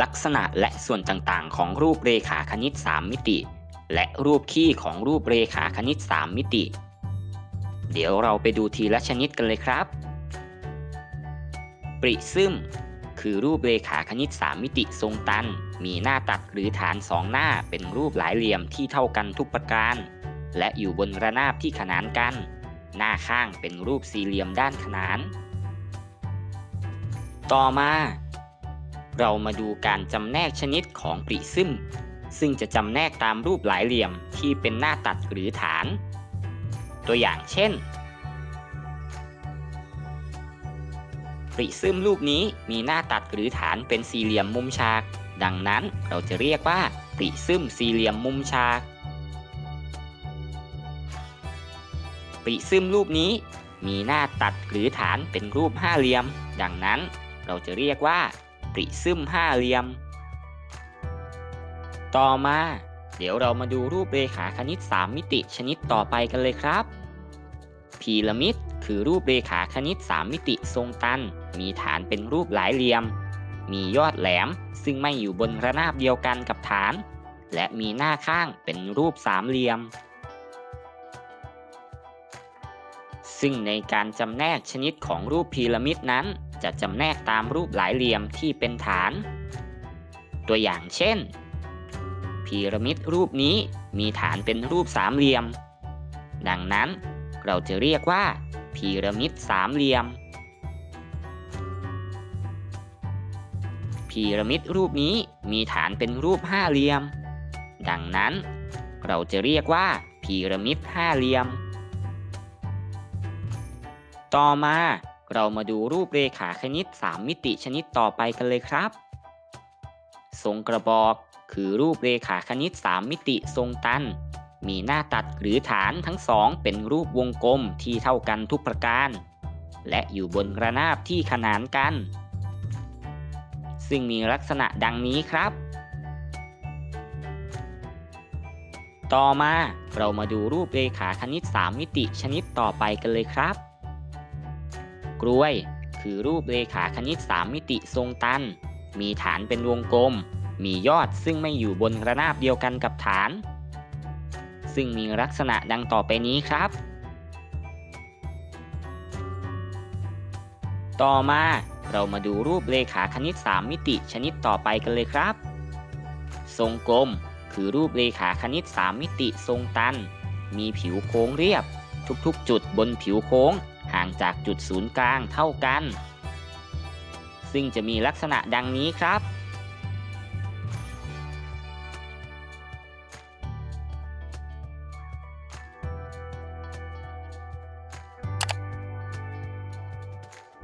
ลักษณะและส่วนต่างๆ ของรูปเรขาคณิต 3 มิติ และรูปคี่ของรูปเรขาคณิต 3 มิติ เดี๋ยวเราไปดูทีละชนิดกันเลยครับ ปริซึมคือรูปเรขาคณิต 3 มิติทรงตัน มีหน้าตัดหรือฐานสองหน้าเป็นรูปหลายเหลี่ยมที่เท่ากันทุกประการ และอยู่บนระนาบที่ขนานกัน หน้าข้างเป็นรูปสี่เหลี่ยมด้านขนาน ต่อมา เรามาดูการจำแนกชนิดของปริซึม ซึ่งจะจำแนกตามรูปหลายเหลี่ยมที่เป็นหน้าตัดหรือฐาน ตัวอย่างเช่น ปริซึมรูปนี้มีหน้าตัดหรือฐานเป็นสี่เหลี่ยมมุมฉาก ดังนั้นเราจะเรียกว่าปริซึมสี่เหลี่ยมมุมฉากปริซึมรูปนี้มีหน้าตัดหรือฐานเป็นรูปห้าเหลี่ยม ดังนั้นเราจะเรียกว่า ปริซึมห้าเหลี่ยม ต่อมา เดี๋ยวเรามาดูรูปเรขาคณิต 3 มิติชนิดต่อไปกันเลยครับพีระมิดคือรูปเรขาคณิต 3 มิติทรงตัน มีฐานเป็นรูปหลายเหลี่ยม มียอดแหลมซึ่งไม่อยู่บนระนาบเดียวกันกับฐาน และมีหน้าข้างเป็นรูปสามเหลี่ยม ซึ่งในการจำแนกชนิดของรูปพีระมิดนั้น จะจำแนกตามรูปหลายเหลี่ยมที่เป็นฐาน ตัวอย่างเช่น พีระมิดรูปนี้มีฐานเป็นรูปสามเหลี่ยม ดังนั้นเราจะเรียกว่าพีระมิดสามเหลี่ยม พีระมิดรูปนี้มีฐานเป็นรูปห้าเหลี่ยม ดังนั้น เราจะเรียกว่าพีระมิดห้าเหลี่ยม ต่อมา เรามาดูรูปเรขาคณิต 3 มิติชนิดต่อไปกันเลยครับ ทรงกระบอกคือรูปเรขาคณิต 3 มิติทรงตัน มีหน้าตัดหรือฐานทั้งสองเป็นรูปวงกลมที่เท่ากันทุกประการ และอยู่บนระนาบที่ขนานกัน ซึ่งมีลักษณะดังนี้ครับ ต่อมาเรามาดูรูปเรขาคณิต 3 มิติชนิดต่อไปกันเลยครับ กล้วย คือรูปเรขาคณิต 3 มิติทรงตัน มีฐานเป็นวงกลม มียอดซึ่งไม่อยู่บนระนาบเดียวกันกับฐาน ซึ่งมีลักษณะดังต่อไปนี้ครับ ต่อมาเรามาดูรูปเรขาคณิต 3 มิติชนิดต่อไปกันเลยครับ ทรงกลม คือรูปเรขาคณิต 3 มิติทรงตัน มีผิวโค้งเรียบ ทุกๆ จุดบนผิวโค้งางจากจุดศูนย์กลางเท่ากัน ซึ่งจะมีลักษณะดังนี้ครับ